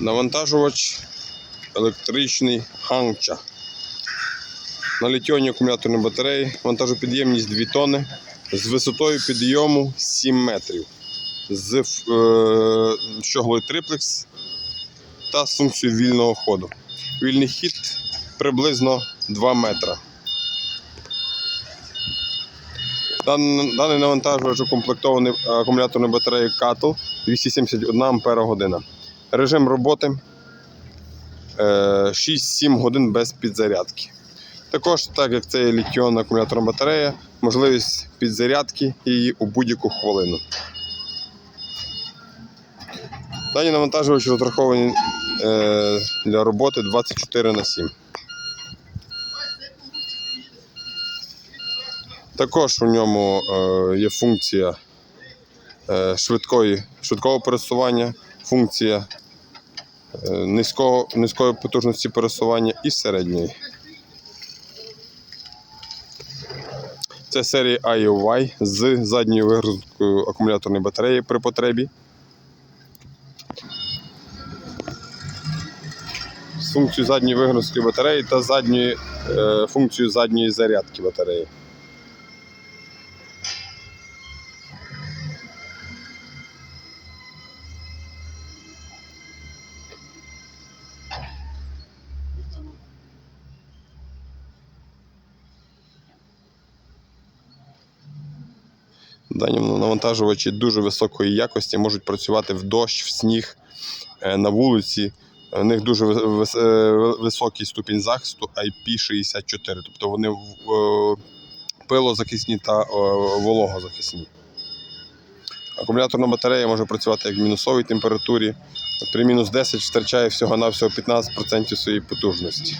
Навантажувач електричний Ханча. На літіонній акумуляторній батареї вантажопідємність 2 тонни з висотою підйому 7 метрів. З е, щоглою триплекс та з функцією вільного ходу. Вільний хід приблизно 2 метра. Дан- Даний навантажувач укомплектований акумуляторною батареєю Cattle 271 Ампера година. Режим роботи е, 6-7 годин без підзарядки. Також, так як це є літіонна акумуляторна батарея, можливість підзарядки її у будь-яку хвилину. Дані навантажувачі розраховані е, для роботи 24 на 7. Також у ньому е, є функція е, швидкої, швидкого пересування, функція е, низького, низької потужності пересування і середньої. Це серія IOY з задньою вигрузкою акумуляторної батареї при потребі. З функцією задньої вигрузки батареї та задньої, е, функцією задньої зарядки батареї. Дані навантажувачі дуже високої якості можуть працювати в дощ, в сніг, е, на вулиці. У них дуже е, високий ступінь захисту IP64, тобто вони е, пилозахисні та вологозахисні. Акумуляторна батарея може працювати як в мінусовій температурі. При мінус 10 втрачає всього-навсього 15% своєї потужності.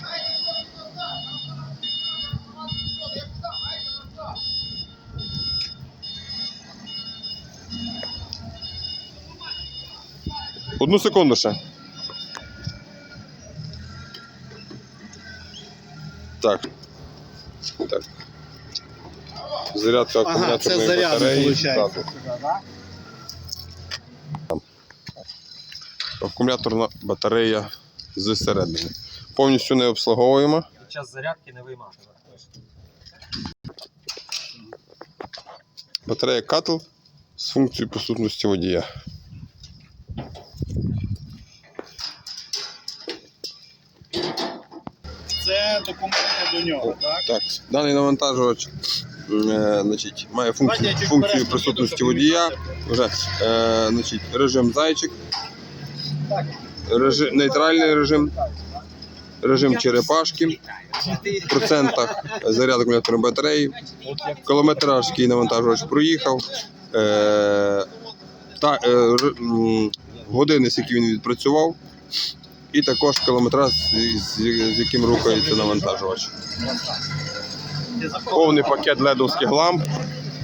Одну секунду ще. Так. Так. Зарядка Ага, акумуляторної це зарядно батареї. виходить. ззаду. Акумуляторна батарея зсередини. Повністю не обслуговуємо. Під час зарядки не виймати. Батарея Cattle з функцією присутності водія. Це документи до нього, так? Так, даний навантажувач е, значить, має Давайте функцію, я чуть функцію вперед присутності піду, щоб водія. Вже е, значить, режим зайчик, режим, нейтральний режим, режим черепашки, в процентах заряд акумуляторної батареї, кілометраж, який навантажувач проїхав, е, та, е, р- м, години, з які він відпрацював, і також кілометраж, з, яким рухається навантажувач. Повний пакет ледовських ламп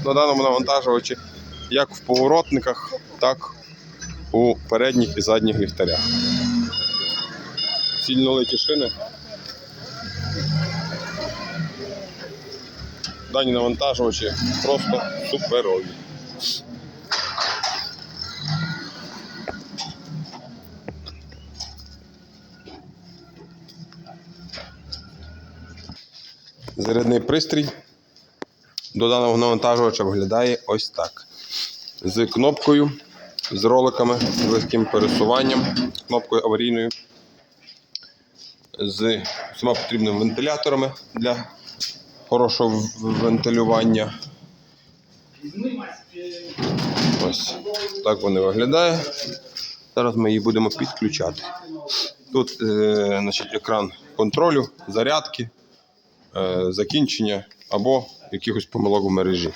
на даному навантажувачі, як в поворотниках, так у передніх і задніх ліхтарях. Сильнолиті шини. Дані навантажувачі просто суперові. Зарядний пристрій до даного навантажувача виглядає ось так. З кнопкою, з роликами, з легким пересуванням, кнопкою аварійною, з всіма потрібними вентиляторами для хорошого вентилювання. Ось так вони виглядає. Зараз ми її будемо підключати. Тут е, значить, екран контролю, зарядки, закінчення або якихось помилок в мережі.